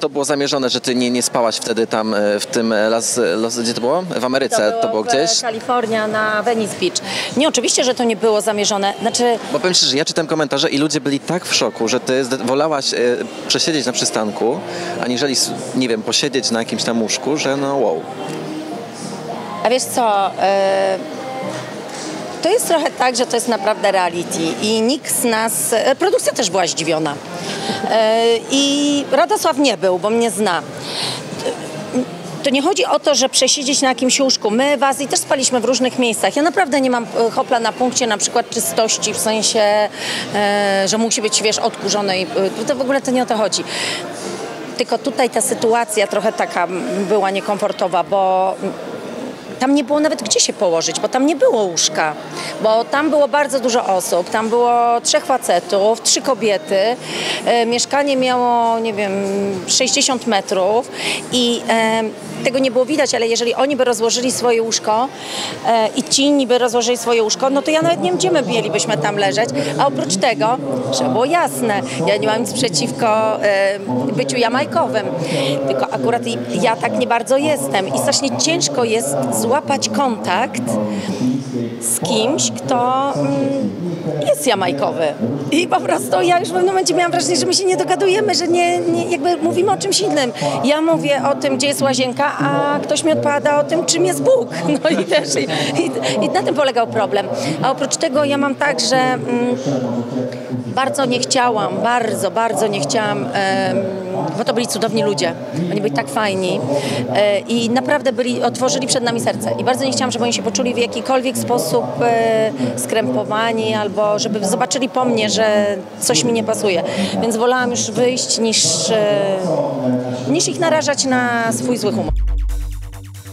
To było zamierzone, że ty nie, nie spałaś wtedy tam e, w tym e, Las, Las gdzie to było? W Ameryce, to było, w gdzieś? Kalifornia na Venice Beach. Nie, oczywiście, że to nie było zamierzone. Znaczy, Bo powiem szczerze, ja czytam komentarze i ludzie byli tak w szoku, że ty wolałaś e, przesiedzieć na przystanku, aniżeli, nie wiem, posiedzieć na jakimś tam łóżku, że no wow. a wiesz co... e, to jest trochę tak, że to jest naprawdę reality i nikt z nas, produkcja też była zdziwiona. E, I Radosław nie był, bo mnie zna. To nie chodzi o to, że przesiedzieć na jakimś łóżku. My w Azji też spaliśmy w różnych miejscach. Ja naprawdę nie mam e, hopla na punkcie na przykład czystości, w sensie, e, że musi być, wiesz, odkurzone i to w ogóle to nie o to chodzi. Tylko tutaj ta sytuacja trochę taka była niekomfortowa, bo tam nie było nawet gdzie się położyć, bo tam nie było łóżka, bo tam było bardzo dużo osób, tam było trzech facetów, trzy kobiety, e, mieszkanie miało, nie wiem, 60 metrów i e, tego nie było widać, ale jeżeli oni by rozłożyli swoje łóżko e, i ci inni by rozłożyli swoje łóżko, no to ja nawet nie wiem, gdzie my mielibyśmy tam leżeć, a oprócz tego, żeby było jasne, ja nie mam nic przeciwko e, byciu jamajkowym, tylko akurat ja tak nie bardzo jestem i strasznie ciężko jest złapać kontakt z kimś, kto mm, jest jamajkowy. I po prostu ja już w pewnym momencie miałam wrażenie, że my się nie dogadujemy, że nie, nie, jakby mówimy o czymś innym. Ja mówię o tym, gdzie jest łazienka, a ktoś mi odpowiada o tym, czym jest Bóg. No i też i, i, i na tym polegał problem. A oprócz tego ja mam tak, że mm, bardzo nie chciałam, bardzo, bardzo nie chciałam, bo to byli cudowni ludzie. Oni byli tak fajni e, i naprawdę byli, otworzyli przed nami serce. I bardzo nie chciałam, żeby oni się poczuli w jakikolwiek sposób e, skrępowani albo żeby zobaczyli po mnie, że coś mi nie pasuje. Więc wolałam już wyjść niż, e, niż ich narażać na swój zły humor.